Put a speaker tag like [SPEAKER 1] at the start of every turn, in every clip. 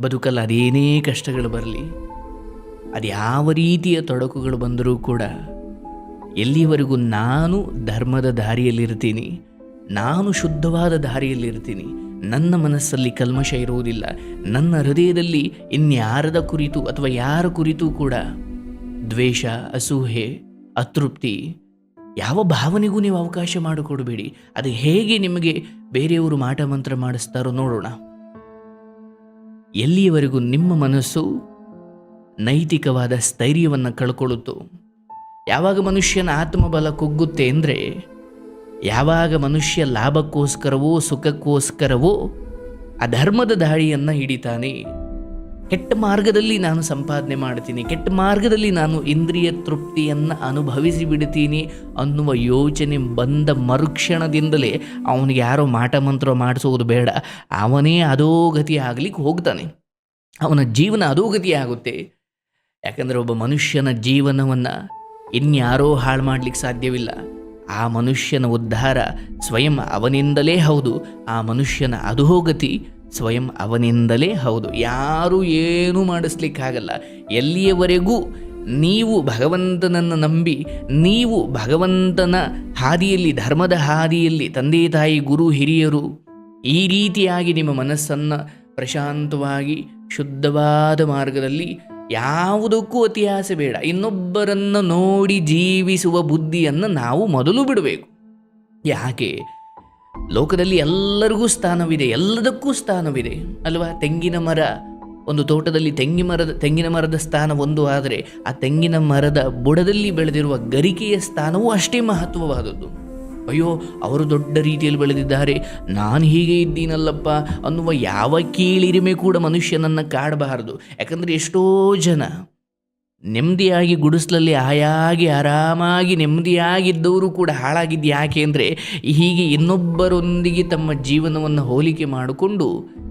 [SPEAKER 1] ಬದುಕಲ್ಲಿ ಅದೇನೇ ಕಷ್ಟಗಳು ಬರಲಿ ಅದ್ಯಾವ ರೀತಿಯ ತೊಡಕುಗಳು ಬಂದರೂ ಕೂಡ ಎಲ್ಲಿಯವರೆಗೂ ನಾನು ಧರ್ಮದ ದಾರಿಯಲ್ಲಿರ್ತೀನಿ, ನಾನು ಶುದ್ಧವಾದ ದಾರಿಯಲ್ಲಿರ್ತೀನಿ, ನನ್ನ ಮನಸ್ಸಲ್ಲಿ ಕಲ್ಮಶ ಇರುವುದಿಲ್ಲ, ನನ್ನ ಹೃದಯದಲ್ಲಿ ಇನ್ಯಾರದ ಕುರಿತು ಅಥವಾ ಯಾರ ಕುರಿತು ಕೂಡ ದ್ವೇಷ, ಅಸೂಹೆ, ಅತೃಪ್ತಿ ಯಾವ ಭಾವನೆಗೂ ನೀವು ಅವಕಾಶ ಮಾಡಿಕೊಡಬೇಡಿ. ಅದು ಹೇಗೆ ನಿಮಗೆ ಬೇರೆಯವರು ಮಾಟ ಮಂತ್ರ ಮಾಡಿಸ್ತಾರೋ ನೋಡೋಣ. ಎಲ್ಲಿಯವರೆಗೂ ನಿಮ್ಮ ಮನಸ್ಸು ನೈತಿಕವಾದ ಸ್ಥೈರ್ಯವನ್ನು ಕಳ್ಕೊಳ್ಳುತ್ತೋ? ಯಾವಾಗ ಮನುಷ್ಯನ ಆತ್ಮಬಲ ಕುಗ್ಗುತ್ತೆ ಅಂದರೆ, ಯಾವಾಗ ಮನುಷ್ಯ ಲಾಭಕ್ಕೋಸ್ಕರವೋ ಸುಖಕ್ಕೋಸ್ಕರವೋ ಅಧರ್ಮದ ದಾಳಿಯನ್ನು ಹಿಡಿತಾನೆ. ಕೆಟ್ಟ ಮಾರ್ಗದಲ್ಲಿ ನಾನು ಸಂಪಾದನೆ ಮಾಡ್ತೀನಿ, ಕೆಟ್ಟ ಮಾರ್ಗದಲ್ಲಿ ನಾನು ಇಂದ್ರಿಯ ತೃಪ್ತಿಯನ್ನು ಅನುಭವಿಸಿ ಬಿಡ್ತೀನಿ ಅನ್ನುವ ಯೋಚನೆ ಬಂದ ಮರುಕ್ಷಣದಿಂದಲೇ ಅವನಿಗೆ ಯಾರೋ ಮಾಟ ಮಂತ್ರ ಮಾಡಿಸೋದು ಬೇಡ. ಅವನೇ ಅಧೋಗತಿ ಆಗಲಿಕ್ಕೆ ಹೋಗ್ತಾನೆ. ಅವನ ಜೀವನ ಅಧೋಗತಿ ಆಗುತ್ತೆ. ಯಾಕಂದರೆ ಒಬ್ಬ ಮನುಷ್ಯನ ಜೀವನವನ್ನು ಇನ್ಯಾರೋ ಹಾಳು ಮಾಡಲಿಕ್ಕೆ ಸಾಧ್ಯವಿಲ್ಲ. ಆ ಮನುಷ್ಯನ ಉದ್ಧಾರ ಸ್ವಯಂ ಅವನಿಂದಲೇ ಹೌದು. ಆ ಮನುಷ್ಯನ ಅಧೋಗತಿ ಸ್ವಯಂ ಅವನಿಂದಲೇ ಹೌದು. ಯಾರೂ ಏನೂ ಮಾಡಿಸ್ಲಿಕ್ಕಾಗಲ್ಲ. ಎಲ್ಲಿಯವರೆಗೂ ನೀವು ಭಗವಂತನನ್ನು ನಂಬಿ, ನೀವು ಭಗವಂತನ ಹಾದಿಯಲ್ಲಿ, ಧರ್ಮದ ಹಾದಿಯಲ್ಲಿ ತಂದೆ ತಾಯಿ, ಗುರು, ಹಿರಿಯರು, ಈ ರೀತಿಯಾಗಿ ನಿಮ್ಮ ಮನಸ್ಸನ್ನು ಪ್ರಶಾಂತವಾಗಿ, ಶುದ್ಧವಾದ ಮಾರ್ಗದಲ್ಲಿ ಯಾವುದಕ್ಕೂ ಅತಿ ಆಸೆ ಬೇಡ. ಇನ್ನೊಬ್ಬರನ್ನು ನೋಡಿ ಜೀವಿಸುವ ಬುದ್ಧಿಯನ್ನು ನಾವು ಮೊದಲು ಬಿಡಬೇಕು. ಯಾಕೆ? ಲೋಕದಲ್ಲಿ ಎಲ್ಲರಿಗೂ ಸ್ಥಾನವಿದೆ, ಎಲ್ಲದಕ್ಕೂ ಸ್ಥಾನವಿದೆ. ಅಲ್ವಾ? ತೆಂಗಿನ ಮರ, ಒಂದು ತೋಟದಲ್ಲಿ ತೆಂಗಿ ಮರದ, ತೆಂಗಿನ ಮರದ ಸ್ಥಾನ ಒಂದು ಆದರೆ ಆ ತೆಂಗಿನ ಮರದ ಬುಡದಲ್ಲಿ ಬೆಳೆದಿರುವ ಗರಿಕೆಯ ಸ್ಥಾನವೂ ಅಷ್ಟೇ ಮಹತ್ವವಾದದ್ದು. ಅಯ್ಯೋ, ಅವರು ದೊಡ್ಡ ರೀತಿಯಲ್ಲಿ ಬೆಳೆದಿದ್ದಾರೆ. ನಾನು ಹೀಗೆ ಇದ್ದೀನಲ್ಲಪ್ಪ ಅನ್ನುವ ಯಾವ ಕೀಳಿರಿಮೆ ಕೂಡ ಮನುಷ್ಯನನ್ನು ಕಾಡಬಾರದು. ಯಾಕಂದರೆ ಎಷ್ಟೋ ಜನ ನೆಮ್ಮದಿಯಾಗಿ ಗುಡಿಸ್ಲಲ್ಲಿ ಹಾಯಾಗಿ ಆರಾಮಾಗಿ ನೆಮ್ಮದಿಯಾಗಿದ್ದವರು ಕೂಡ ಹಾಳಾಗಿದ್ದು ಯಾಕೆ ಅಂದರೆ ಹೀಗೆ ಇನ್ನೊಬ್ಬರೊಂದಿಗೆ ತಮ್ಮ ಜೀವನವನ್ನು ಹೋಲಿಕೆ ಮಾಡಿಕೊಂಡು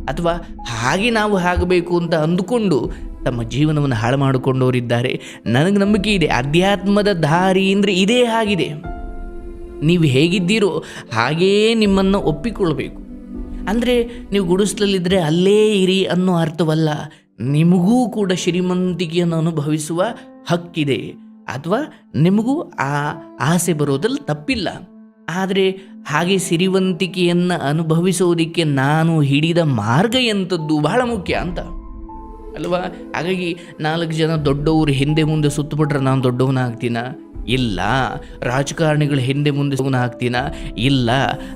[SPEAKER 1] ಅಥವಾ ಹಾಗೆ ನಾವು ಆಗಬೇಕು ಅಂತ ಅಂದುಕೊಂಡು ತಮ್ಮ ಜೀವನವನ್ನು ಹಾಳು ಮಾಡಿಕೊಂಡವರಿದ್ದಾರೆ. ನನಗೆ ನಂಬಿಕೆ ಇದೆ, ಅಧ್ಯಾತ್ಮದ ದಾರಿ ಅಂದರೆ ಇದೇ ಆಗಿದೆ. ನೀವು ಹೇಗಿದ್ದೀರೋ ಹಾಗೇ ನಿಮ್ಮನ್ನು ಒಪ್ಪಿಕೊಳ್ಬೇಕು ಅಂದರೆ ನೀವು ಗುಡಿಸ್ಲಲ್ಲಿದ್ದರೆ ಅಲ್ಲೇ ಇರಿ ಅನ್ನೋ ಅರ್ಥವಲ್ಲ. ನಿಮಗೂ ಕೂಡ ಶ್ರೀಮಂತಿಕೆಯನ್ನು ಅನುಭವಿಸುವ ಹಕ್ಕಿದೆ ಅಥವಾ ನಿಮಗೂ ಆ ಆಸೆ ಬರೋದ್ರಲ್ಲಿ ತಪ್ಪಿಲ್ಲ. ಆದರೆ ಹಾಗೆ ಸಿರಿವಂತಿಕೆಯನ್ನು ಅನುಭವಿಸೋದಕ್ಕೆ ನಾನು ಹಿಡಿದ ಮಾರ್ಗ ಎಂಥದ್ದು ಬಹಳ ಮುಖ್ಯ ಅಂತ. ಅಲ್ವಾ? ಹಾಗಾಗಿ ನಾಲ್ಕು ಜನ ದೊಡ್ಡವರು ಹಿಂದೆ ಮುಂದೆ ಸುತ್ತಬಿಟ್ರೆ ನಾನು ದೊಡ್ಡವನಾಗ್ತೀನ ಇಲ್ಲ. ರಾಜಕಾರಣಿಗಳು ಹಿಂದೆ ಮುಂದೆ ಆಗ್ತೀನ? ಇಲ್ಲ.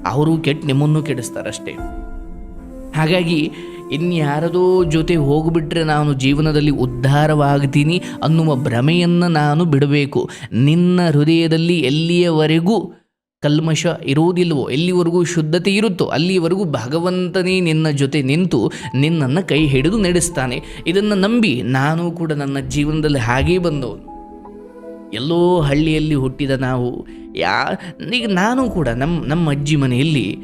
[SPEAKER 1] ಅವರು ಕೆಟ್ಟ ನಿಮ್ಮನ್ನು ಕೆಡಿಸ್ತಾರಷ್ಟೇ. ಹಾಗಾಗಿ ಇನ್ಯಾರದೋ ಜೊತೆ ಹೋಗಿಬಿಟ್ರೆ ನಾನು ಜೀವನದಲ್ಲಿ ಉದ್ಧಾರವಾಗ್ತೀನಿ ಅನ್ನುವ ಭ್ರಮೆಯನ್ನು ನಾನು ಬಿಡಬೇಕು. ನಿನ್ನ ಹೃದಯದಲ್ಲಿ ಎಲ್ಲಿಯವರೆಗೂ ಕಲ್ಮಶ ಇರುವುದಿಲ್ಲವೋ, ಎಲ್ಲಿವರೆಗೂ ಶುದ್ಧತೆ ಇರುತ್ತೋ, ಅಲ್ಲಿವರೆಗೂ ಭಗವಂತನೇ ನಿನ್ನ ಜೊತೆ ನಿಂತು ನಿನ್ನನ್ನು ಕೈ ಹಿಡಿದು ನಡೆಸ್ತಾನೆ. ಇದನ್ನು ನಂಬಿ ನಾನು ಕೂಡ ನನ್ನ ಜೀವನದಲ್ಲಿ ಹಾಗೇ ಬಂದವನು ಎಲ್ಲೋ ಹಳ್ಳಿಯಲ್ಲಿ ಹುಟ್ಟಿದ ನಾವು. ಯಾ, ಈಗ ನಾನು ಕೂಡ ನಮ್ಮ ನಮ್ಮ ಅಜ್ಜಿ ಮನೆಯಲ್ಲಿ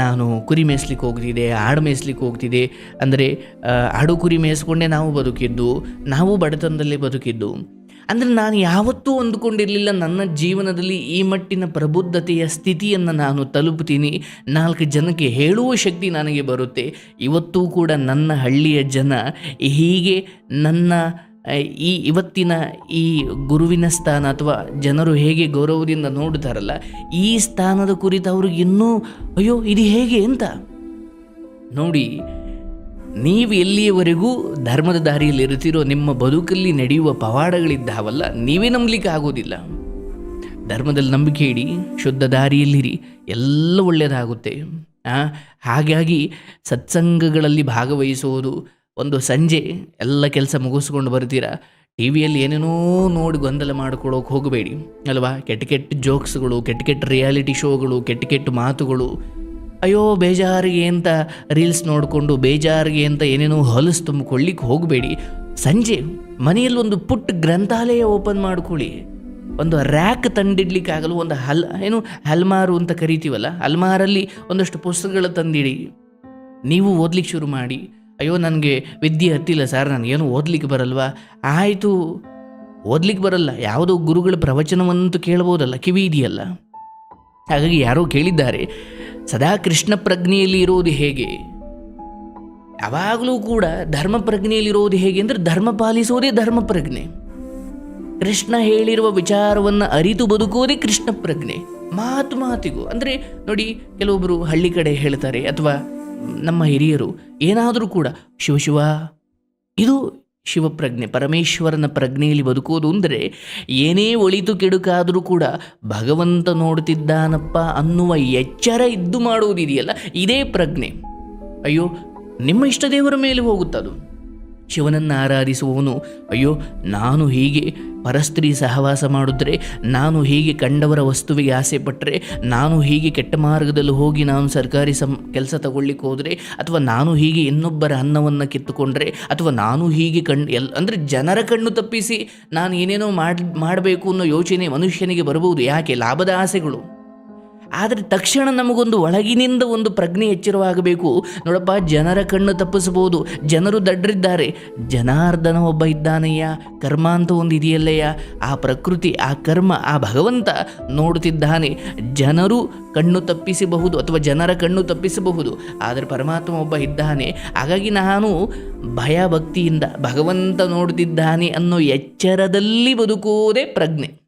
[SPEAKER 1] ನಾನು ಕುರಿ ಮೇಯಿಸ್ಲಿಕ್ಕೆ ಹೋಗ್ತಿದ್ದೆ ಆಡು ಮೇಯಿಸ್ಲಿಕ್ಕೆ ಹೋಗ್ತಿದ್ದೆ ಅಂದರೆ ಆಡು ಕುರಿ ಮೇಯಿಸ್ಕೊಂಡೇ ನಾವು ಬದುಕಿದ್ದು, ನಾವು ಬಡತನದಲ್ಲೇ ಬದುಕಿದ್ದು. ಅಂದರೆ ನಾನು ಯಾವತ್ತೂ ಅಂದುಕೊಂಡಿರಲಿಲ್ಲ ನನ್ನ ಜೀವನದಲ್ಲಿ ಈ ಮಟ್ಟಿನ ಪ್ರಬುದ್ಧತೆಯ ಸ್ಥಿತಿಯನ್ನು ನಾನು ತಲುಪ್ತೀನಿ. ನಾಲ್ಕು ಜನಕ್ಕೆ ಹೇಳುವ ಶಕ್ತಿ ನನಗೆ ಬರುತ್ತೆ. ಇವತ್ತೂ ಕೂಡ ನನ್ನ ಹಳ್ಳಿಯ ಜನ ಹೀಗೆ ನನ್ನ ಈ ಇವತ್ತಿನ ಈ ಗುರುವಿನ ಸ್ಥಾನ ಅಥವಾ ಜನರು ಹೇಗೆ ಗೌರವದಿಂದ ನೋಡ್ತಾರಲ್ಲ ಈ ಸ್ಥಾನದ ಕುರಿತು ಅವ್ರಿಗೆ ಇನ್ನೂ, ಅಯ್ಯೋ, ಇದು ಹೇಗೆ ಅಂತ. ನೋಡಿ, ನೀವು ಎಲ್ಲಿಯವರೆಗೂ ಧರ್ಮದ ದಾರಿಯಲ್ಲಿ ಇರುತ್ತಿರೋ, ನಿಮ್ಮ ಬದುಕಲ್ಲಿ ನಡೆಯುವ ಪವಾಡಗಳಿದ್ದಾವಲ್ಲ, ನೀವೇ ನಂಬಲಿಕ್ಕೆ ಆಗೋದಿಲ್ಲ. ಧರ್ಮದಲ್ಲಿ ನಂಬಿಕೆ ಇಡಿ, ಶುದ್ಧ ದಾರಿಯಲ್ಲಿರಿ ಎಲ್ಲ ಒಳ್ಳೆಯದಾಗುತ್ತೆ. ಹಾಗಾಗಿ ಸತ್ಸಂಗಗಳಲ್ಲಿ ಭಾಗವಹಿಸುವುದು ಒಂದು ಸಂಜೆ ಎಲ್ಲ ಕೆಲಸ ಮುಗಿಸ್ಕೊಂಡು ಬರ್ತೀರಾ? ಟಿ ವಿಯಲ್ಲಿ ಏನೇನೋ ನೋಡಿ ಗೊಂದಲ ಮಾಡ್ಕೊಳ್ಳೋಕೆ ಹೋಗಬೇಡಿ, ಅಲ್ವಾ? ಕೆಟ್ಟ ಕೆಟ್ಟ ಜೋಕ್ಸ್ಗಳು, ಕೆಟ್ಟ ಕೆಟ್ಟ ರಿಯಾಲಿಟಿ ಶೋಗಳು ಕೆಟ್ಟ ಕೆಟ್ಟ ಮಾತುಗಳು. ಅಯ್ಯೋ, ಬೇಜಾರಿಗೆ ಅಂತ ರೀಲ್ಸ್ ನೋಡಿಕೊಂಡು, ಬೇಜಾರಿಗೆ ಅಂತ ಏನೇನೋ ಹೊಲಸು ತುಂಬಿಕೊಳ್ಳಿಕ್ಕೆ ಹೋಗಬೇಡಿ. ಸಂಜೆ ಮನೆಯಲ್ಲಿ ಒಂದು ಪುಟ್ಟ ಗ್ರಂಥಾಲಯ ಓಪನ್ ಮಾಡ್ಕೊಳ್ಳಿ. ಒಂದು ರ್ಯಾಕ್ ತಂದಿಡ್ಲಿಕ್ಕಾಗಲು ಒಂದು ಹಲ್, ಏನು, ಹಲ್ಮಾರು ಅಂತ ಕರಿತೀವಲ್ಲ, ಹಲ್ಮಾರಲ್ಲಿ ಒಂದಷ್ಟು ಪುಸ್ತಕಗಳು ತಂದಿಡಿ. ನೀವು ಓದ್ಲಿಕ್ಕೆ ಶುರು ಮಾಡಿ. ಅಯ್ಯೋ, ನನಗೆ ವಿದ್ಯೆ ಹತ್ತಿಲ್ಲ ಸರ್ ನನಗೇನು ಓದ್ಲಿಕ್ಕೆ ಬರಲ್ವಾ? ಆಯಿತು, ಓದ್ಲಿಕ್ಕೆ ಬರಲ್ಲ. ಯಾವುದೋ ಗುರುಗಳ ಪ್ರವಚನವನ್ನಂತೂ ಕೇಳ್ಬೋದಲ್ಲ, ಕಿವಿ ಇದೆಯಲ್ಲ. ಹಾಗಾಗಿ ಯಾರೋ ಕೇಳಿದ್ದಾರೆ, ಸದಾ ಕೃಷ್ಣ ಪ್ರಜ್ಞೆಯಲ್ಲಿ ಇರೋದು ಹೇಗೆ? ಯಾವಾಗಲೂ ಕೂಡ ಧರ್ಮ ಪ್ರಜ್ಞೆಯಲ್ಲಿರೋದು ಹೇಗೆ ಅಂದರೆ ಧರ್ಮ ಪಾಲಿಸೋದೇ ಧರ್ಮ ಪ್ರಜ್ಞೆ. ಕೃಷ್ಣ ಹೇಳಿರುವ ವಿಚಾರವನ್ನು ಅರಿತು ಬದುಕೋದೇ ಕೃಷ್ಣ ಪ್ರಜ್ಞೆ. ಮಾತು ಮಾತಿಗೂ. ಅಂದರೆ ನೋಡಿ ಕೆಲವೊಬ್ಬರು ಹಳ್ಳಿ ಕಡೆ ಹೇಳ್ತಾರೆ, ಅಥವಾ ನಮ್ಮ ಹಿರಿಯರು ಏನಾದರೂ ಕೂಡ ಶಿವಶಿವ ಶಿವ, ಇದು ಶಿವಪ್ರಜ್ಞೆ, ಪರಮೇಶ್ವರನ ಪ್ರಜ್ಞೆಯಲ್ಲಿ ಬದುಕೋದು ಅಂದರೆ ಏನೇ ಒಳಿತು ಕೆಡುಕಾದರೂ ಕೂಡ ಭಗವಂತ ನೋಡ್ತಿದ್ದಾನಪ್ಪ ಅನ್ನುವ ಎಚ್ಚರ ಇದ್ದು ಮಾಡುವುದಿದೆಯಲ್ಲ ಇದೇ ಪ್ರಜ್ಞೆ. ಅಯ್ಯೋ, ನಿಮ್ಮ ಇಷ್ಟ ದೇವರ ಮೇಲೆ ಹೋಗುತ್ತದು. ಶಿವನನ್ನು ಆರಾಧಿಸುವವನು. ಅಯ್ಯೋ, ನಾನು ಹೀಗೆ ಪರಸ್ತ್ರೀ ಸಹವಾಸ ಮಾಡಿದ್ರೆ, ನಾನು ಹೀಗೆ ಕಂಡವರ ವಸ್ತುವಿಗೆ ಆಸೆ ಪಟ್ಟರೆ ನಾನು ಹೀಗೆ ಕೆಟ್ಟ ಮಾರ್ಗದಲ್ಲಿ ಹೋಗಿ ನಾನು ಸರ್ಕಾರಿ ಸಂ, ಕೆಲಸ ತಗೊಳ್ಳಿಕ್ಕೆ ಹೋದರೆ, ಅಥವಾ ನಾನು ಹೀಗೆ ಇನ್ನೊಬ್ಬರ ಅನ್ನವನ್ನು ಕಿತ್ತುಕೊಂಡ್ರೆ, ಅಥವಾ ನಾನು ಹೀಗೆ ಕಣ್ ಎಲ್, ಅಂದರೆ ಜನರ ಕಣ್ಣು ತಪ್ಪಿಸಿ ನಾನು ಏನೇನೋ ಮಾಡಿ, ಮಾಡಬೇಕು ಅನ್ನೋ ಯೋಚನೆ ಮನುಷ್ಯನಿಗೆ ಬರಬಹುದು. ಯಾಕೆ? ಲಾಭದ ಆಸೆಗಳು. ಆದರೆ ತಕ್ಷಣ ನಮಗೊಂದು ಒಳಗಿನಿಂದ ಒಂದು ಪ್ರಜ್ಞೆ ಎಚ್ಚರವಾಗಬೇಕು. ನೋಡಪ್ಪ, ಜನರ ಕಣ್ಣು ತಪ್ಪಿಸಬಹುದು. ಜನರು ದಡ್ರಿದ್ದಾರೆ. ಜನಾರ್ದನ ಒಬ್ಬ ಇದ್ದಾನಯ್ಯ. ಕರ್ಮ ಅಂತ ಒಂದು ಇದೆಯಲ್ಲಯ್ಯ. ಆ ಪ್ರಕೃತಿ, ಆ ಕರ್ಮ, ಆ ಭಗವಂತ ನೋಡುತ್ತಿದ್ದಾನೆ. ಜನರು ಕಣ್ಣು ತಪ್ಪಿಸಬಹುದು ಅಥವಾ ಜನರ ಕಣ್ಣು ತಪ್ಪಿಸಬಹುದು. ಆದರೆ ಪರಮಾತ್ಮ ಒಬ್ಬ ಇದ್ದಾನೆ. ಹಾಗಾಗಿ ನಾನು ಭಯ ಭಕ್ತಿಯಿಂದ ಭಗವಂತ ನೋಡುತ್ತಿದ್ದಾನೆ ಅನ್ನೋ ಎಚ್ಚರದಲ್ಲಿ ಬದುಕುವುದೇ ಪ್ರಜ್ಞೆ.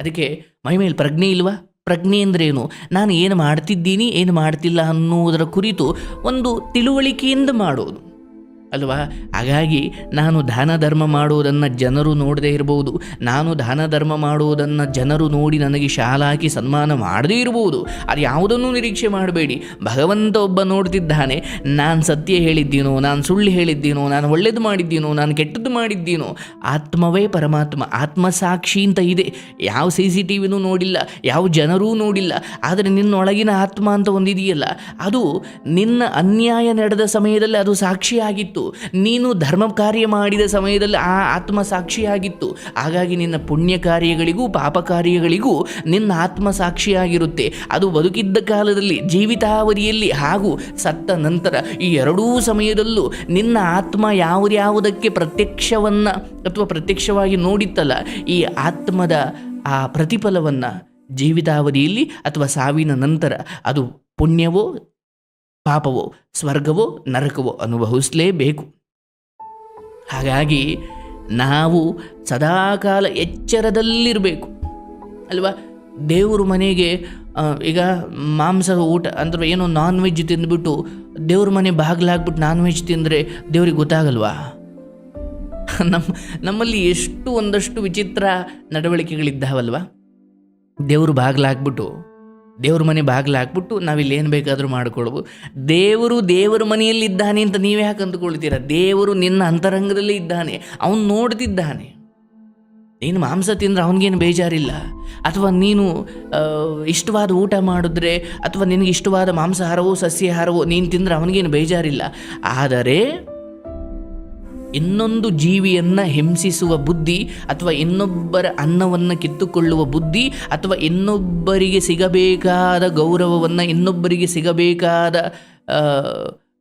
[SPEAKER 1] ಅದಕ್ಕೆ ಮೈ ಮೇಲೆ ಪ್ರಜ್ಞೆ ಇಲ್ವಾ? ಪ್ರಜ್ಞೆ ಅಂದ್ರೇನು? ನಾನು ಏನು ಮಾಡ್ತಿದ್ದೀನಿ ಏನು ಮಾಡ್ತಿಲ್ಲ ಅನ್ನುವುದರ ಕುರಿತು ಒಂದು ತಿಳುವಳಿಕೆಯಿಂದ ಮಾಡೋದು. ಅಲ್ವಾ? ಹಾಗಾಗಿ ನಾನು ದಾನ ಧರ್ಮ ಮಾಡುವುದನ್ನು ಜನರು ನೋಡದೇ ಇರಬಹುದು ನಾನು ದಾನ ಧರ್ಮ ಮಾಡುವುದನ್ನು ಜನರು ನೋಡಿ ನನಗೆ ಶಾಲಾಕಿ ಸನ್ಮಾನ ಮಾಡದೇ ಇರಬಹುದು ಅದು ಯಾವುದನ್ನೂ ನಿರೀಕ್ಷೆ ಮಾಡಬೇಡಿ. ಭಗವಂತ ಒಬ್ಬ ನೋಡ್ತಿದ್ದಾನೆ, ನಾನು ಸತ್ಯ ಹೇಳಿದ್ದೀನೋ, ನಾನು ಸುಳ್ಳು ಹೇಳಿದ್ದೀನೋ, ನಾನು ಒಳ್ಳೇದು ಮಾಡಿದ್ದೀನೋ, ನಾನು ಕೆಟ್ಟದ್ದು ಮಾಡಿದ್ದೀನೋ, ಆತ್ಮವೇ ಪರಮಾತ್ಮ, ಆತ್ಮ ಸಾಕ್ಷಿ ಅಂತ ಇದೆ. ಯಾವ ಸಿ ಸಿ ಟಿ ವಿನೂ ನೋಡಿಲ್ಲ, ಯಾವ ಜನರೂ ನೋಡಿಲ್ಲ. ಆದರೆ ನಿನ್ನೊಳಗಿನ ಆತ್ಮ ಅಂತ ಒಂದಿದೆಯಲ್ಲ, ಅದು ನಿನ್ನ ಅನ್ಯಾಯ ನಡೆದ ಸಮಯದಲ್ಲಿ ಅದು ಸಾಕ್ಷಿಯಾಗಿತ್ತು ನೀನು ಧರ್ಮ ಕಾರ್ಯ ಮಾಡಿದ ಸಮಯದಲ್ಲಿ ಆ ಆತ್ಮ ಸಾಕ್ಷಿಯಾಗಿತ್ತು ಹಾಗಾಗಿ ನಿನ್ನ ಪುಣ್ಯ ಕಾರ್ಯಗಳಿಗೂ ಪಾಪ ಕಾರ್ಯಗಳಿಗೂ ನಿನ್ನ ಆತ್ಮ ಸಾಕ್ಷಿಯಾಗಿರುತ್ತೆ ಅದು ಬದುಕಿದ್ದ ಕಾಲದಲ್ಲಿ, ಜೀವಿತಾವಧಿಯಲ್ಲಿ ಹಾಗೂ ಸತ್ತ ನಂತರ ಈ ಎರಡೂ ಸಮಯದಲ್ಲೂ ನಿನ್ನ ಆತ್ಮ ಯಾವುದ್ಯಾವುದಕ್ಕೆ ಪ್ರತ್ಯಕ್ಷವನ್ನು ಅಥವಾ ಪ್ರತ್ಯಕ್ಷವಾಗಿ ನೋಡಿತ್ತಲ್ಲ, ಈ ಆತ್ಮದ ಆ ಪ್ರತಿಫಲವನ್ನು ಜೀವಿತಾವಧಿಯಲ್ಲಿ ಅಥವಾ ಸಾವಿನ ನಂತರ ಅದು ಪುಣ್ಯವೋ ಪಾಪವೋ, ಸ್ವರ್ಗವೋ, ನರಕವೋ ಅನುಭವಿಸಲೇಬೇಕು. ಹಾಗಾಗಿ ನಾವು ಸದಾಕಾಲ ಎಚ್ಚರದಲ್ಲಿರಬೇಕು. ಅಲ್ವಾ? ದೇವರು ಮನೆಗೆ ಈಗ ಮಾಂಸ, ಊಟ ಅಂದ್ರೆ ಏನೋ ನಾನ್ ವೆಜ್ ತಿಂದ್ಬಿಟ್ಟು ದೇವ್ರ ಮನೆ ಬಾಗಿಲಾಗ್ಬಿಟ್ಟು ನಾನ್ ವೆಜ್ ತಿಂದರೆ ದೇವ್ರಿಗೆ ಗೊತ್ತಾಗಲ್ವಾ? ನಮ್ಮ ನಮ್ಮಲ್ಲಿ ಎಷ್ಟು ಒಂದಷ್ಟು ವಿಚಿತ್ರ ನಡವಳಿಕೆಗಳಿದ್ದಾವಲ್ವಾ? ದೇವರು ಬಾಗಿಲಾಕ್ಬಿಟ್ಟು ದೇವ್ರ ಮನೆ ಬಾಗಿಲು ಹಾಕ್ಬಿಟ್ಟು ನಾವಿಲ್ಲಿ ಏನು ಬೇಕಾದರೂ ಮಾಡ್ಕೊಳ್ಬೋದು. ದೇವರು ದೇವರ ಮನೆಯಲ್ಲಿದ್ದಾನೆ ಅಂತ ನೀವೇ ಯಾಕೆ ಅಂದ್ಕೊಳ್ತೀರ? ದೇವರು ನಿನ್ನ ಅಂತರಂಗದಲ್ಲಿ ಇದ್ದಾನೆ. ಅವನು ನೋಡ್ತಿದ್ದಾನೆ. ನೀನು ಮಾಂಸ ತಿಂದರೆ ಅವನಿಗೇನು ಬೇಜಾರಿಲ್ಲ? ಅಥವಾ ನೀನು ಇಷ್ಟವಾದ ಊಟ ಮಾಡಿದ್ರೆ ಅಥವಾ ನಿನಗೆ ಇಷ್ಟವಾದ ಮಾಂಸಾಹಾರವೋ ಸಸ್ಯಾಹಾರವೋ ನೀನು ತಿಂದರೆ ಅವನಿಗೇನು ಬೇಜಾರಿಲ್ಲ? ಆದರೆ ಇನ್ನೊಂದು ಜೀವಿಯನ್ನು ಹಿಂಸಿಸುವ ಬುದ್ಧಿ ಅಥವಾ ಇನ್ನೊಬ್ಬರ ಅನ್ನವನ್ನು ಕಿತ್ತುಕೊಳ್ಳುವ ಬುದ್ಧಿ ಅಥವಾ ಇನ್ನೊಬ್ಬರಿಗೆ ಸಿಗಬೇಕಾದ ಗೌರವವನ್ನು, ಇನ್ನೊಬ್ಬರಿಗೆ ಸಿಗಬೇಕಾದ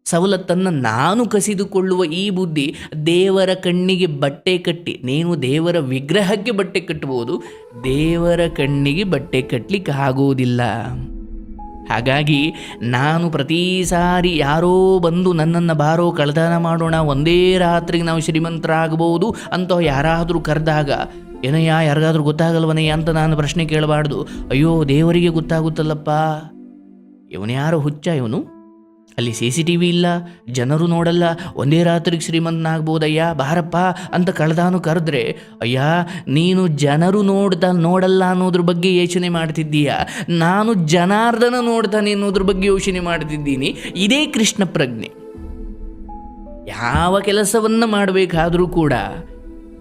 [SPEAKER 1] ಸವಲತ್ತನ್ನು ನಾನು ಕಸಿದುಕೊಳ್ಳುವ ಈ ಬುದ್ಧಿ ದೇವರ ಕಣ್ಣಿಗೆ ಬಟ್ಟೆ ಕಟ್ಟಿ, ನೀನು ದೇವರ ವಿಗ್ರಹಕ್ಕೆ ಬಟ್ಟೆ ಕಟ್ಟಬಹುದು, ದೇವರ ಕಣ್ಣಿಗೆ ಬಟ್ಟೆ ಕಟ್ಟಲಿಕ್ಕೆ ಆಗುವುದಿಲ್ಲ. ಹಾಗಾಗಿ ನಾನು ಪ್ರತಿ ಸಾರಿ ಯಾರೋ ಬಂದು ನನ್ನನ್ನು ಬಾರೋ ಕಳ್ತನ ಮಾಡೋಣ, ಒಂದೇ ರಾತ್ರಿಗೆ ನಾವು ಶ್ರೀಮಂತರಾಗಬಹುದು ಅಂತ ಯಾರಾದರೂ ಕರೆದಾಗ, ಏನಯ್ಯ, ಯಾರಿಗಾದ್ರೂ ಗೊತ್ತಾಗಲ್ವನಯ್ಯ ಅಂತ ನಾನು ಪ್ರಶ್ನೆ ಕೇಳಬಾರ್ದು. ಅಯ್ಯೋ, ದೇವರಿಗೆ ಗೊತ್ತಾಗುತ್ತಲ್ಲಪ್ಪ. ಇವನು ಯಾರೋ ಹುಚ್ಚ ಇವನು? ಅಲ್ಲಿ ಸಿ ಸಿ ಟಿ ವಿ ಇಲ್ಲ, ಜನರು ನೋಡಲ್ಲ, ಒಂದೇ ರಾತ್ರಿಗೆ ಶ್ರೀಮಂತನಾಗ್ಬೋದಯ್ಯ, ಬಾರಪ್ಪ ಅಂತ ಕಳೆದಾನು ಕರೆದ್ರೆ, ಅಯ್ಯ, ನೀನು ಜನರು ನೋಡ್ತಾ ನೋಡಲ್ಲ ಅನ್ನೋದ್ರ ಬಗ್ಗೆ ಯೋಚನೆ ಮಾಡ್ತಿದ್ದೀಯ? ನಾನು ಜನಾರ್ದನ ನೋಡ್ತಾನೆ ಅನ್ನೋದ್ರ ಬಗ್ಗೆ ಯೋಚನೆ ಮಾಡ್ತಿದ್ದೀನಿ. ಇದೇ ಕೃಷ್ಣ ಪ್ರಜ್ಞೆ. ಯಾವ ಕೆಲಸವನ್ನು ಮಾಡಬೇಕಾದರೂ ಕೂಡ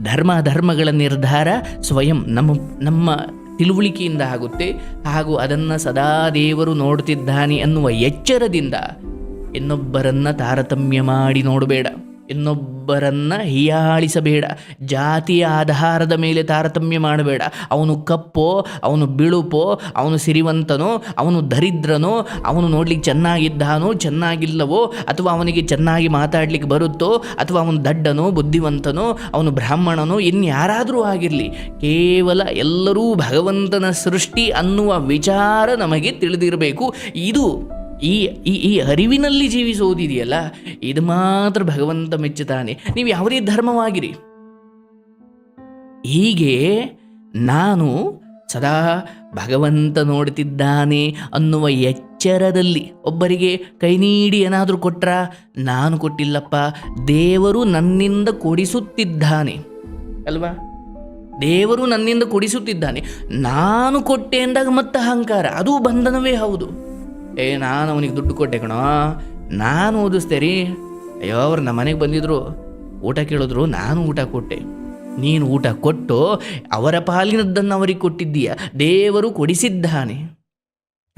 [SPEAKER 1] ಧರ್ಮ, ಧರ್ಮಗಳ ನಿರ್ಧಾರ ಸ್ವಯಂ ನಮ್ಮ ನಮ್ಮ ತಿಳುವಳಿಕೆಯಿಂದ ಆಗುತ್ತೆ. ಹಾಗೂ ಅದನ್ನು ಸದಾ ದೇವರು ನೋಡ್ತಿದ್ದಾನೆ ಅನ್ನುವ ಎಚ್ಚರದಿಂದ ಇನ್ನೊಬ್ಬರನ್ನ ತಾರತಮ್ಯ ಮಾಡಿ ನೋಡಬೇಡ. ಇನ್ನೊಬ್ಬರನ್ನ ಹೀಯಾಳಿಸಬೇಡ. ಜಾತಿಯ ಆಧಾರದ ಮೇಲೆ ತಾರತಮ್ಯ ಮಾಡಬೇಡ. ಅವನು ಕಪ್ಪೋ, ಅವನು ಬಿಳುಪೋ, ಅವನು ಸಿರಿವಂತನೋ, ಅವನು ದರಿದ್ರನೋ, ಅವನು ನೋಡ್ಲಿಕ್ಕೆ ಚೆನ್ನಾಗಿದ್ದಾನೋ, ಚೆನ್ನಾಗಿಲ್ಲವೋ, ಅಥವಾ ಅವನಿಗೆ ಚೆನ್ನಾಗಿ ಮಾತಾಡ್ಲಿಕ್ಕೆ ಬರುತ್ತೋ, ಅಥವಾ ಅವನು ದಡ್ಡನೋ, ಬುದ್ಧಿವಂತನೋ, ಅವನು ಬ್ರಾಹ್ಮಣನೋ ಇನ್ಯಾರಾದರೂ ಆಗಿರಲಿ. ಕೇವಲ ಎಲ್ಲರೂ ಭಗವಂತನ ಸೃಷ್ಟಿ ಅನ್ನುವ ವಿಚಾರ ನಮಗೆ ತಿಳಿದಿರಬೇಕು. ಇದು ಈ ಈ ಈ ಅರಿವಿನಲ್ಲಿ ಜೀವಿಸುವುದಿದೆಯಲ್ಲ ಇದು ಮಾತ್ರ ಭಗವಂತ ಮೆಚ್ಚುತ್ತಾನೆ. ನೀವು ಯಾವುದೇ ಧರ್ಮವಾಗಿರಿ. ಹೀಗೆ ನಾನು ಸದಾ ಭಗವಂತ ನೋಡುತ್ತಿದ್ದಾನೆ ಅನ್ನುವ ಎಚ್ಚರದಲ್ಲಿ ಒಬ್ಬರಿಗೆ ಕೈ ನೀಡಿ ಏನಾದರೂ ಕೊಟ್ರ, ನಾನು ಕೊಟ್ಟಿಲ್ಲಪ್ಪ, ದೇವರು ನನ್ನಿಂದ ಕೊಡಿಸುತ್ತಿದ್ದಾನೆ. ಅಲ್ವಾ? ದೇವರು ನನ್ನಿಂದ ಕೊಡಿಸುತ್ತಿದ್ದಾನೆ. ನಾನು ಕೊಟ್ಟೆ ಅಂದಾಗ ಮತ್ತೆ ಅಹಂಕಾರ, ಅದು ಬಂಧನವೇ ಹೌದು. ಏ, ನಾನು ಅವನಿಗೆ ದುಡ್ಡು ಕೊಟ್ಟೆ ಕಣೋ. ನಾನು ಓದಿಸ್ತೆ ರೀ. ಅಯ್ಯೋ, ಅವ್ರು ನಮ್ಮ ಮನೆಗೆ ಬಂದಿದ್ರು. ಊಟ ಕೇಳಿದ್ರು, ನಾನು ಊಟ ಕೊಟ್ಟೆ. ನೀನು ಊಟ ಕೊಟ್ಟು ಅವರ ಪಾಲಿನದ್ದನ್ನು ಅವರಿಗೆ ಕೊಟ್ಟಿದ್ದೀಯ. ದೇವರು ಕೊಡಿಸಿದ್ದಾನೆ.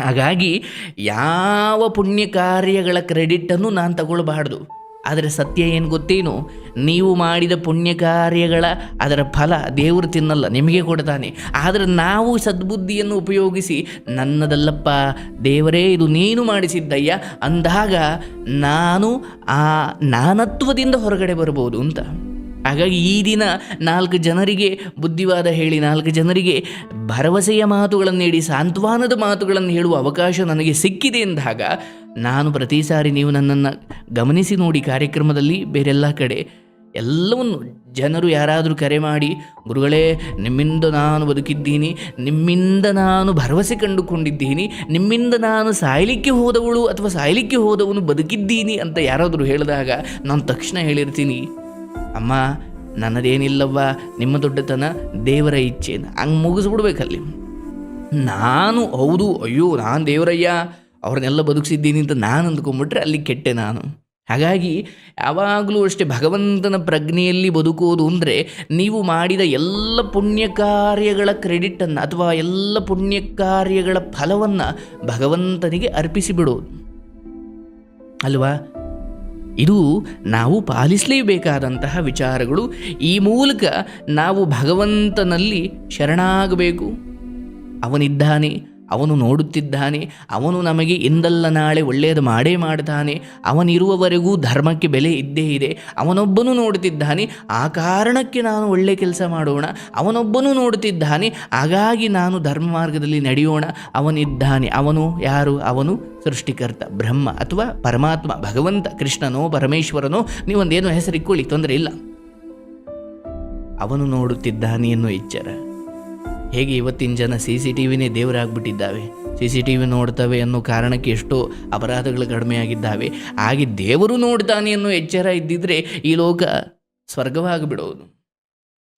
[SPEAKER 1] ಹಾಗಾಗಿ ಯಾವ ಪುಣ್ಯ ಕಾರ್ಯಗಳ ಕ್ರೆಡಿಟನ್ನು ನಾನು ತಗೊಳ್ಬಾರ್ದು. ಆದರೆ ಸತ್ಯ ಏನು ಗೊತ್ತೇನು? ನೀವು ಮಾಡಿದ ಪುಣ್ಯ ಕಾರ್ಯಗಳ ಅದರ ಫಲ ದೇವರು ತಿನ್ನಲ್ಲ, ನಿಮಗೆ ಕೊಡ್ತಾನೆ. ಆದರೆ ನಾವು ಸದ್ಬುದ್ಧಿಯನ್ನು ಉಪಯೋಗಿಸಿ ನನ್ನದಲ್ಲಪ್ಪ, ದೇವರೇ, ಇದು ನೀನು ಮಾಡಿಸಿದ್ದಯ್ಯ, ಅಂದಾಗ ನಾನು ಆ ನಾನತ್ವದಿಂದ ಹೊರಗಡೆ ಬರ್ಬೋದು ಅಂತ. ಹಾಗಾಗಿ ಈ ದಿನ ನಾಲ್ಕು ಜನರಿಗೆ ಬುದ್ಧಿವಾದ ಹೇಳಿ, ನಾಲ್ಕು ಜನರಿಗೆ ಭರವಸೆಯ ಮಾತುಗಳನ್ನು ನೀಡಿ ಸಾಂತ್ವನದ ಮಾತುಗಳನ್ನು ಹೇಳುವ ಅವಕಾಶ ನನಗೆ ಸಿಕ್ಕಿದೆ ಎಂದಾಗ ನಾನು ಪ್ರತಿ ಸಾರಿ ನೀವು ನನ್ನನ್ನು ಗಮನಿಸಿ ನೋಡಿ ಕಾರ್ಯಕ್ರಮದಲ್ಲಿ ಬೇರೆಲ್ಲ ಕಡೆ ಎಲ್ಲವನ್ನು ಜನರು ಯಾರಾದರೂ ಕರೆ ಮಾಡಿ, ಗುರುಗಳೇ, ನಿಮ್ಮಿಂದ ನಾನು ಬದುಕಿದ್ದೀನಿ, ನಿಮ್ಮಿಂದ ನಾನು ಭರವಸೆ ಕಂಡುಕೊಂಡಿದ್ದೀನಿ, ನಿಮ್ಮಿಂದ ನಾನು ಸಾಯಲಿಕ್ಕೆ ಹೋದವಳು ಅಥವಾ ಸಾಯಲಿಕ್ಕೆ ಹೋದವನು ಬದುಕಿದ್ದೀನಿ ಅಂತ ಯಾರಾದರೂ ಹೇಳಿದಾಗ ನಾನು ತಕ್ಷಣ ಹೇಳಿರ್ತೀನಿ, ಅಮ್ಮ, ನನ್ನದೇನಿಲ್ಲವ್ವ, ನಿಮ್ಮ ದೊಡ್ಡತನ ದೇವರ ಇಚ್ಛೆ. ಹಂಗೆ ಮುಗಿಸ್ಬಿಡ್ಬೇಕಲ್ಲಿ. ನಾನು, ಹೌದು, ಅಯ್ಯೋ, ನಾನು ದೇವರಯ್ಯ ಅವ್ರನ್ನೆಲ್ಲ ಬದುಕಿಸಿದ್ದೀನಿ ಅಂತ ನಾನು ಅಂದ್ಕೊಂಬಿಟ್ರೆ ಅಲ್ಲಿ ಕೆಟ್ಟೆ ನಾನು. ಹಾಗಾಗಿ ಯಾವಾಗಲೂ ಅಷ್ಟೇ ಭಗವಂತನ ಪ್ರಜ್ಞೆಯಲ್ಲಿ ಬದುಕೋದು ಅಂದರೆ ನೀವು ಮಾಡಿದ ಎಲ್ಲ ಪುಣ್ಯ ಕಾರ್ಯಗಳ ಕ್ರೆಡಿಟನ್ನು ಅಥವಾ ಎಲ್ಲ ಪುಣ್ಯ ಕಾರ್ಯಗಳ ಫಲವನ್ನು ಭಗವಂತನಿಗೆ ಅರ್ಪಿಸಿಬಿಡೋದು ಅಲ್ವಾ? ಇದು ನಾವು ಪಾಲಿಸಲೇಬೇಕಾದಂತಹ ವಿಚಾರಗಳು. ಈ ಮೂಲಕ ನಾವು ಭಗವಂತನಲ್ಲಿ ಶರಣಾಗಬೇಕು. ಅವನಿದ್ದಾನೆ. ಅವನು ನೋಡುತ್ತಿದ್ದಾನೆ, ಅವನು ನಮಗೆ ಇಂದಲ್ಲ ನಾಳೆ ಒಳ್ಳೆಯದು ಮಾಡೇ ಮಾಡ್ತಾನೆ. ಅವನಿರುವವರೆಗೂ ಧರ್ಮಕ್ಕೆ ಬೆಲೆ ಇದ್ದೇ ಇದೆ. ಅವನೊಬ್ಬನು ನೋಡುತ್ತಿದ್ದಾನೆ, ಆ ಕಾರಣಕ್ಕೆ ನಾನು ಒಳ್ಳೆ ಕೆಲಸ ಮಾಡೋಣ. ಅವನೊಬ್ಬನು ನೋಡುತ್ತಿದ್ದಾನೆ, ಹಾಗಾಗಿ ನಾನು ಧರ್ಮ ಮಾರ್ಗದಲ್ಲಿ ನಡೆಯೋಣ. ಅವನಿದ್ದಾನೆ, ಅವನು ಯಾರು? ಅವನು ಸೃಷ್ಟಿಕರ್ತ, ಬ್ರಹ್ಮ ಅಥವಾ ಪರಮಾತ್ಮ, ಭಗವಂತ, ಕೃಷ್ಣನೋ, ಪರಮೇಶ್ವರನೋ, ನೀವೊಂದೇನೋ ಹೆಸರಿಕ್ಕೊಳ್ಳಿ ತೊಂದರೆ ಇಲ್ಲ. ಅವನು ನೋಡುತ್ತಿದ್ದಾನೆ ಎನ್ನುವ ಎಚ್ಚರ ಹೇಗೆ ಇವತ್ತಿನ ಜನ ಸಿ ಸಿ ಟಿ ವಿನೇ ದೇವರಾಗ್ಬಿಟ್ಟಿದ್ದಾವೆ? ಸಿ ಸಿ ಟಿ ವಿ ನೋಡ್ತವೆ ಅನ್ನೋ ಕಾರಣಕ್ಕೆ ಎಷ್ಟೋ ಅಪರಾಧಗಳು ಕಡಿಮೆಯಾಗಿದ್ದಾವೆ. ಹಾಗೆ ದೇವರು ನೋಡ್ತಾನೆ ಅನ್ನೋ ಎಚ್ಚರ ಇದ್ದಿದ್ರೆ ಈ ಲೋಕ ಸ್ವರ್ಗವಾಗಿಬಿಡೋದು.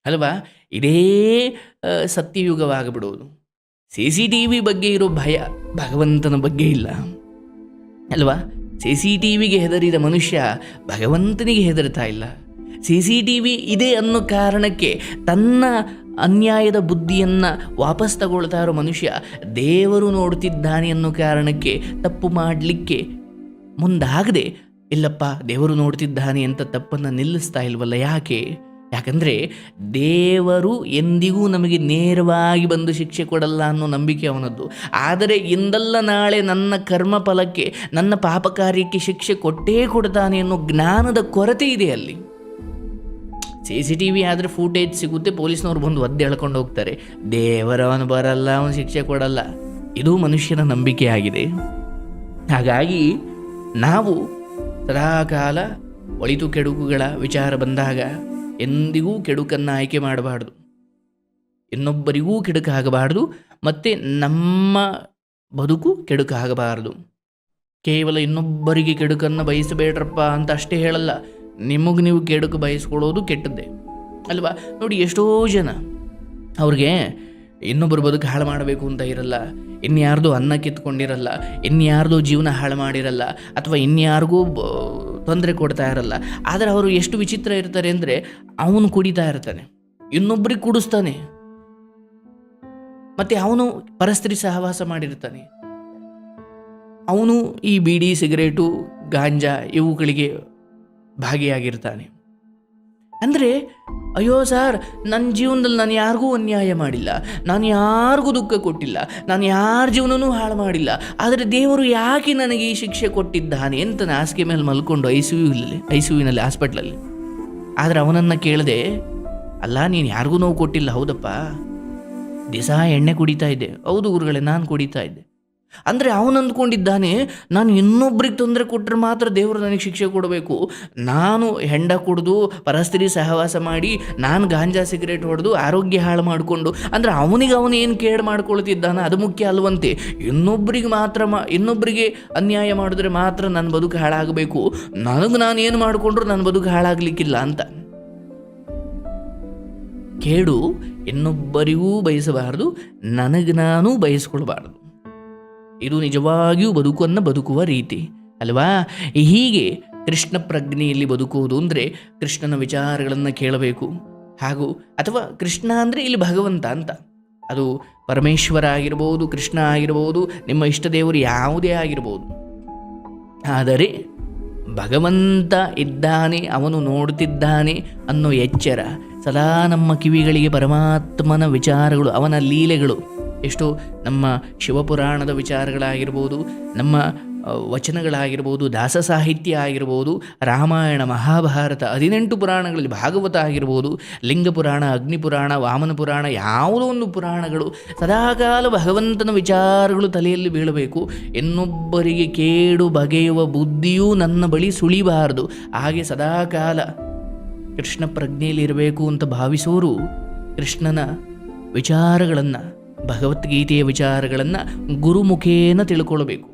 [SPEAKER 1] ಅಲ್ವಾ? ಇದೇ ಸತ್ಯಯುಗವಾಗಿಬಿಡೋದು. ಸಿ ಸಿ ಟಿ ವಿ ಬಗ್ಗೆ ಇರೋ ಭಯ ಭಗವಂತನ ಬಗ್ಗೆ ಇಲ್ಲ. ಅಲ್ವಾ? ಸಿ ಸಿ ಟಿ ವಿಗೆ ಹೆದರಿದ ಮನುಷ್ಯ ಭಗವಂತನಿಗೆ ಹೆದರ್ತಾ ಇಲ್ಲ. ಸಿ ಸಿ ಟಿ ವಿ ಇದೆ ಅನ್ನೋ ಕಾರಣಕ್ಕೆ ತನ್ನ ಅನ್ಯಾಯದ ಬುದ್ಧಿಯನ್ನು ವಾಪಸ್ ತಗೊಳ್ತಾ ಇರೋ ಮನುಷ್ಯ ದೇವರು ನೋಡ್ತಿದ್ದಾನೆ ಅನ್ನೋ ಕಾರಣಕ್ಕೆ ತಪ್ಪು ಮಾಡಲಿಕ್ಕೆ ಮುಂದಾಗದೆ, ಇಲ್ಲಪ್ಪ, ದೇವರು ನೋಡ್ತಿದ್ದಾನೆ ಅಂತ ತಪ್ಪನ್ನು ನಿಲ್ಲಿಸ್ತಾ ಇಲ್ವಲ್ಲ ಯಾಕೆ? ಯಾಕಂದರೆ ದೇವರು ಎಂದಿಗೂ ನಮಗೆ ನೇರವಾಗಿ ಬಂದು ಶಿಕ್ಷೆ ಕೊಡಲ್ಲ ಅನ್ನೋ ನಂಬಿಕೆ ಅವನದ್ದು. ಆದರೆ ಇಂದಲ್ಲ ನಾಳೆ ನನ್ನ ಕರ್ಮ ಫಲಕ್ಕೆ ನನ್ನ ಪಾಪ ಕಾರ್ಯಕ್ಕೆ ಶಿಕ್ಷೆ ಕೊಟ್ಟೇ ಕೊಡ್ತಾನೆ ಅನ್ನೋ ಜ್ಞಾನದ ಕೊರತೆ ಇದೆ ಅಲ್ಲಿ. ಸಿ ಸಿ ಟಿ ವಿ ಆದರೆ ಫೂಟೇಜ್ ಸಿಗುತ್ತೆ, ಪೊಲೀಸ್ನವ್ರು ಬಂದು ಒದ್ದೆ ಎಳ್ಕೊಂಡು ಹೋಗ್ತಾರೆ. ದೇವರವನು ಬರಲ್ಲ, ಅವನು ಶಿಕ್ಷೆ ಕೊಡಲ್ಲ. ಇದು ಮನುಷ್ಯನ ನಂಬಿಕೆ ಆಗಿದೆ. ಹಾಗಾಗಿ ನಾವು ಸದಾಕಾಲ ಒಳಿತು ಕೆಡುಕುಗಳ ವಿಚಾರ ಬಂದಾಗ ಎಂದಿಗೂ ಕೆಡುಕನ್ನು ಆಯ್ಕೆ ಮಾಡಬಾರ್ದು. ಇನ್ನೊಬ್ಬರಿಗೂ ಕೆಡುಕಾಗಬಾರ್ದು, ಮತ್ತು ನಮ್ಮ ಬದುಕು ಕೆಡುಕಾಗಬಾರ್ದು. ಕೇವಲ ಇನ್ನೊಬ್ಬರಿಗೆ ಕೆಡುಕನ್ನು ಬಯಸಬೇಡ್ರಪ್ಪ ಅಂತ ಅಷ್ಟೇ ಹೇಳಲ್ಲ. ನಿಮಗೆ ನೀವು ಕೇಡಕ್ಕೆ ಬಯಸ್ಕೊಳ್ಳೋದು ಕೆಟ್ಟದ್ದೇ. ಅಲ್ವಾ? ನೋಡಿ, ಎಷ್ಟೋ ಜನ ಅವ್ರಿಗೆ ಇನ್ನೊಬ್ಬರು ಬದುಕು ಹಾಳು ಮಾಡಬೇಕು ಅಂತ ಇರಲ್ಲ, ಇನ್ಯಾರ್ದು ಅನ್ನ ಕಿತ್ಕೊಂಡಿರಲ್ಲ, ಇನ್ಯಾರ್ದು ಜೀವನ ಹಾಳು ಮಾಡಿರಲ್ಲ, ಅಥವಾ ಇನ್ಯಾರಿಗೂ ತೊಂದರೆ ಕೊಡ್ತಾ ಇರಲ್ಲ. ಆದರೆ ಅವರು ಎಷ್ಟು ವಿಚಿತ್ರ ಇರ್ತಾರೆ ಅಂದರೆ ಅವನು ಕುಡಿತಾ ಇರ್ತಾನೆ ಇನ್ನೊಬ್ಬರಿಗೆ ಕುಡಿಸ್ತಾನೆ. ಮತ್ತು ಅವನು ಪರಸ್ತ್ರೀ ಸಹವಾಸ ಮಾಡಿರ್ತಾನೆ. ಅವನು ಈ ಬೀಡಿ, ಸಿಗರೇಟು, ಗಾಂಜಾ ಇವುಗಳಿಗೆ ಭಾಗಿಯಾಗಿರ್ತಾನೆ. ಅಂದರೆ, ಅಯ್ಯೋ ಸರ್ ನನ್ನ ಜೀವನದಲ್ಲಿ ನಾನು ಯಾರಿಗೂ ಅನ್ಯಾಯ ಮಾಡಿಲ್ಲ. ನಾನು ಯಾರಿಗೂ ದುಃಖ ಕೊಟ್ಟಿಲ್ಲ. ನಾನು ಯಾರ ಜೀವನನೂ ಹಾಳು ಮಾಡಿಲ್ಲ. ಆದರೆ ದೇವರು ಯಾಕೆ ನನಗೆ ಈ ಶಿಕ್ಷೆ ಕೊಟ್ಟಿದ್ದಾನೆ ಅಂತ ಹಾಸಿಗೆ ಮೇಲೆ ಮಲ್ಕೊಂಡು ಐ ಸಿ ಯುನಲ್ಲಿ ಐ ಯುನಲ್ಲಿ ಹಾಸ್ಪಿಟ್ಲಲ್ಲಿ. ಆದರೆ ಅವನನ್ನು ಕೇಳಿದೆ, ಅಲ್ಲ, ನೀನು ಯಾರಿಗೂ ನೋವು ಕೊಟ್ಟಿಲ್ಲ, ಹೌದಪ್ಪ. ದಿವಸ ಎಣ್ಣೆ ಕುಡಿತಾ ಇದ್ದೆ. ಹೌದು ಗುರುಗಳೇ, ನಾನು ಕುಡಿತಾ ಇದ್ದೆ. ಅಂದರೆ ಅವನು ಅಂದ್ಕೊಂಡಿದ್ದಾನೆ, ನಾನು ಇನ್ನೊಬ್ರಿಗೆ ತೊಂದರೆ ಕೊಟ್ಟರೆ ಮಾತ್ರ ದೇವರು ನನಗೆ ಶಿಕ್ಷೆ ಕೊಡಬೇಕು. ನಾನು ಹೆಂಡ ಕುಡಿದು ಪರಸ್ತ್ರೀ ಸಹವಾಸ ಮಾಡಿ, ನಾನು ಗಾಂಜಾ ಸಿಗರೇಟ್ ಹೊಡೆದು ಆರೋಗ್ಯ ಹಾಳು ಮಾಡಿಕೊಂಡು, ಅಂದರೆ ಅವನಿಗೆ ಅವನು ಏನು ಕೇಡು ಮಾಡ್ಕೊಳ್ತಿದ್ದಾನೆ ಅದು ಮುಖ್ಯ ಅಲ್ವಂತೆ. ಇನ್ನೊಬ್ಬರಿಗೆ ಮಾತ್ರ ಮಾ ಇನ್ನೊಬ್ಬರಿಗೆ ಅನ್ಯಾಯ ಮಾಡಿದ್ರೆ ಮಾತ್ರ ನನ್ನ ಬದುಕು ಹಾಳಾಗಬೇಕು. ನನಗೆ ನಾನು ಏನು ಮಾಡಿಕೊಂಡ್ರು ನನ್ನ ಬದುಕು ಹಾಳಾಗಲಿಕ್ಕಿಲ್ಲ ಅಂತ. ಕೇಡು ಇನ್ನೊಬ್ಬರಿಗೂ ಬಯಸಬಾರದು, ನನಗೆ ನಾನು ಬಯಸ್ಕೊಳ್ಬಾರ್ದು. ಇದು ನಿಜವಾಗಿಯೂ ಬದುಕನ್ನು ಬದುಕುವ ರೀತಿ, ಅಲ್ವಾ? ಹೀಗೆ ಕೃಷ್ಣ ಪ್ರಜ್ಞೆಯಲ್ಲಿ ಬದುಕುವುದು ಅಂದರೆ ಕೃಷ್ಣನ ವಿಚಾರಗಳನ್ನು ಕೇಳಬೇಕು. ಹಾಗೂ ಅಥವಾ ಕೃಷ್ಣ ಅಂದರೆ ಇಲ್ಲಿ ಭಗವಂತ ಅಂತ. ಅದು ಪರಮೇಶ್ವರ ಆಗಿರ್ಬೋದು, ಕೃಷ್ಣ ಆಗಿರ್ಬೋದು, ನಿಮ್ಮ ಇಷ್ಟ ದೇವರು ಯಾವುದೇ ಆಗಿರ್ಬೋದು. ಆದರೆ ಭಗವಂತ ಇದ್ದಾನೆ, ಅವನು ನೋಡುತ್ತಿದ್ದಾನೆ ಅನ್ನೋ ಎಚ್ಚರ ಸದಾ ನಮ್ಮ ಕಿವಿಗಳಿಗೆ ಪರಮಾತ್ಮನ ವಿಚಾರಗಳು, ಅವನ ಲೀಲೆಗಳು. ಎಷ್ಟು ನಮ್ಮ ಶಿವಪುರಾಣದ ವಿಚಾರಗಳಾಗಿರ್ಬೋದು, ನಮ್ಮ ವಚನಗಳಾಗಿರ್ಬೋದು, ದಾಸ ಸಾಹಿತ್ಯ ಆಗಿರ್ಬೋದು, ರಾಮಾಯಣ, ಮಹಾಭಾರತ, ಹದಿನೆಂಟು ಪುರಾಣಗಳಲ್ಲಿ ಭಾಗವತ ಆಗಿರ್ಬೋದು, ಲಿಂಗ ಪುರಾಣ, ಅಗ್ನಿ ಪುರಾಣ, ವಾಮನ ಪುರಾಣ, ಯಾವುದೋ ಒಂದು ಪುರಾಣಗಳು ಸದಾಕಾಲ ಭಗವಂತನ ವಿಚಾರಗಳು ತಲೆಯಲ್ಲಿ ಬೀಳಬೇಕು. ಇನ್ನೊಬ್ಬರಿಗೆ ಕೇಡು ಬಗೆಯುವ ಬುದ್ಧಿಯೂ ನನ್ನ ಬಳಿ ಸುಳಿಬಾರದು. ಹಾಗೆ ಸದಾಕಾಲ ಕೃಷ್ಣ ಪ್ರಜ್ಞೆಯಲ್ಲಿರಬೇಕು ಅಂತ ಭಾವಿಸೋರು ಕೃಷ್ಣನ ವಿಚಾರಗಳನ್ನು ಭಗವದ್ಗೀತೆಯ ವಿಚಾರಗಳನ್ನು ಗುರುಮುಖೇನ ತಿಳ್ಕೊಳ್ಬೇಕು.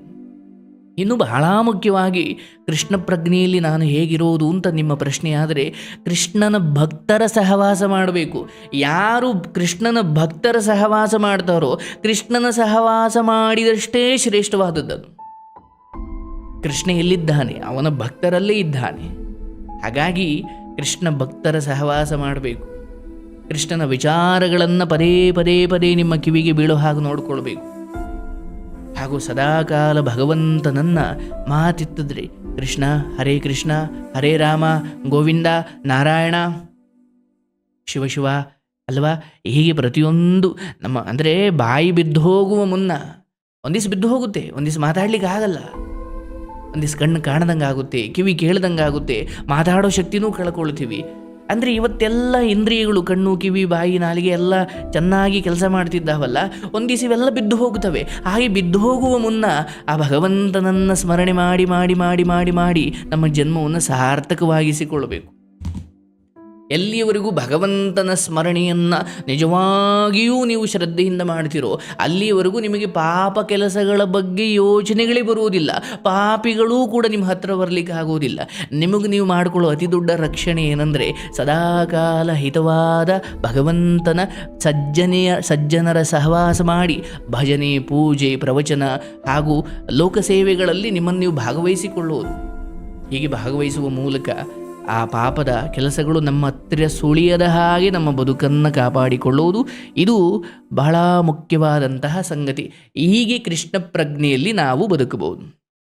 [SPEAKER 1] ಇನ್ನು ಬಹಳ ಮುಖ್ಯವಾಗಿ ಕೃಷ್ಣ ಪ್ರಜ್ಞೆಯಲ್ಲಿ ನಾನು ಹೇಗಿರೋದು ಅಂತ ನಿಮ್ಮ ಪ್ರಶ್ನೆ ಆದರೆ ಕೃಷ್ಣನ ಭಕ್ತರ ಸಹವಾಸ ಮಾಡಬೇಕು. ಯಾರು ಕೃಷ್ಣನ ಭಕ್ತರ ಸಹವಾಸ ಮಾಡ್ತಾರೋ ಕೃಷ್ಣನ ಸಹವಾಸ ಮಾಡಿದಷ್ಟೇ ಶ್ರೇಷ್ಠವಾದದ್ದು ಕೃಷ್ಣ ಎಲ್ಲಿದ್ದಾನೆ? ಅವನ ಭಕ್ತರಲ್ಲೇ ಇದ್ದಾನೆ. ಹಾಗಾಗಿ ಕೃಷ್ಣ ಭಕ್ತರ ಸಹವಾಸ ಮಾಡಬೇಕು. ಕೃಷ್ಣನ ವಿಚಾರಗಳನ್ನು ಪದೇ ಪದೇ ಪದೇ ನಿಮ್ಮ ಕಿವಿಗೆ ಬೀಳೋ ಹಾಗೆ ನೋಡಿಕೊಳ್ಬೇಕು. ಹಾಗೂ ಸದಾಕಾಲ ಭಗವಂತನನ್ನ ಮಾತಿತ್ತದ್ರಿ, ಕೃಷ್ಣ, ಹರೇ ಕೃಷ್ಣ, ಹರೇ ರಾಮ, ಗೋವಿಂದ, ನಾರಾಯಣ ಶಿವಶಿವ ಶಿವ, ಅಲ್ವಾ? ಹೀಗೆ ಪ್ರತಿಯೊಂದು ನಮ್ಮ, ಅಂದರೆ ಬಾಯಿ ಬಿದ್ದು ಹೋಗುವ ಮುನ್ನ ಒಂದಿವ್ಸ ಬಿದ್ದು ಹೋಗುತ್ತೆ ಒಂದಿವ್ಸ ಮಾತಾಡ್ಲಿಕ್ಕೆ ಆಗಲ್ಲ. ಒಂದಿವ್ಸ ಕಣ್ಣು ಕಾಣದಂಗೆ ಆಗುತ್ತೆ ಕಿವಿ ಕೇಳ್ದಂಗೆ ಆಗುತ್ತೆ ಮಾತಾಡೋ ಶಕ್ತಿನೂ ಕಳ್ಕೊಳ್ತೀವಿ. ಅಂದರೆ ಇವತ್ತೆಲ್ಲ ಇಂದ್ರಿಯಗಳು ಕಣ್ಣು, ಕಿವಿ, ಬಾಯಿ, ನಾಲಿಗೆ ಎಲ್ಲ ಚೆನ್ನಾಗಿ ಕೆಲಸ ಮಾಡ್ತಿದ್ದಾವಲ್ಲ ಒಂದಿವ್ಸ ಇವೆಲ್ಲ ಬಿದ್ದು ಹೋಗುತ್ತವೆ ಹಾಗೆ ಬಿದ್ದು ಹೋಗುವ ಮುನ್ನ ಆ ಭಗವಂತನನ್ನು ಸ್ಮರಣೆ ಮಾಡಿ ಮಾಡಿ ಮಾಡಿ ಮಾಡಿ ಮಾಡಿ ನಮ್ಮ ಜನ್ಮವನ್ನು ಸಾರ್ಥಕವಾಗಿಸಿಕೊಳ್ಳಬೇಕು. ಎಲ್ಲಿಯವರೆಗೂ ಭಗವಂತನ ಸ್ಮರಣೆಯನ್ನು ನಿಜವಾಗಿಯೂ ನೀವು ಶ್ರದ್ಧೆಯಿಂದ ಮಾಡ್ತಿರೋ ಅಲ್ಲಿಯವರೆಗೂ ನಿಮಗೆ ಪಾಪ ಕೆಲಸಗಳ ಬಗ್ಗೆ ಯೋಚನೆಗಳೇ ಬರುವುದಿಲ್ಲ. ಪಾಪಿಗಳೂ ಕೂಡ ನಿಮ್ಮ ಹತ್ರ ಬರಲಿಕ್ಕೆ ಆಗುವುದಿಲ್ಲ. ನಿಮಗೆ ನೀವು ಮಾಡಿಕೊಳ್ಳೋ ಅತಿ ದೊಡ್ಡ ರಕ್ಷಣೆ ಏನಂದರೆ, ಸದಾಕಾಲ ಹಿತವಾದ ಭಗವಂತನ ಸಜ್ಜನೆಯ, ಸಜ್ಜನರ ಸಹವಾಸ ಮಾಡಿ ಭಜನೆ, ಪೂಜೆ, ಪ್ರವಚನ ಹಾಗೂ ಲೋಕಸೇವೆಗಳಲ್ಲಿ ನಿಮ್ಮನ್ನು ನೀವು ಭಾಗವಹಿಸಿಕೊಳ್ಳುವುದು ಹೀಗೆ ಭಾಗವಹಿಸುವ ಮೂಲಕ ಆ ಪಾಪದ ಕೆಲಸಗಳು ನಮ್ಮ ಹತ್ತಿರ ಸುಳಿಯದ ಹಾಗೆ ನಮ್ಮ ಬದುಕನ್ನು ಕಾಪಾಡಿಕೊಳ್ಳುವುದು ಇದು ಬಹಳ ಮುಖ್ಯವಾದಂತಹ ಸಂಗತಿ. ಹೀಗೆ ಕೃಷ್ಣ ಪ್ರಜ್ಞೆಯಲ್ಲಿ ನಾವು ಬದುಕಬಹುದು.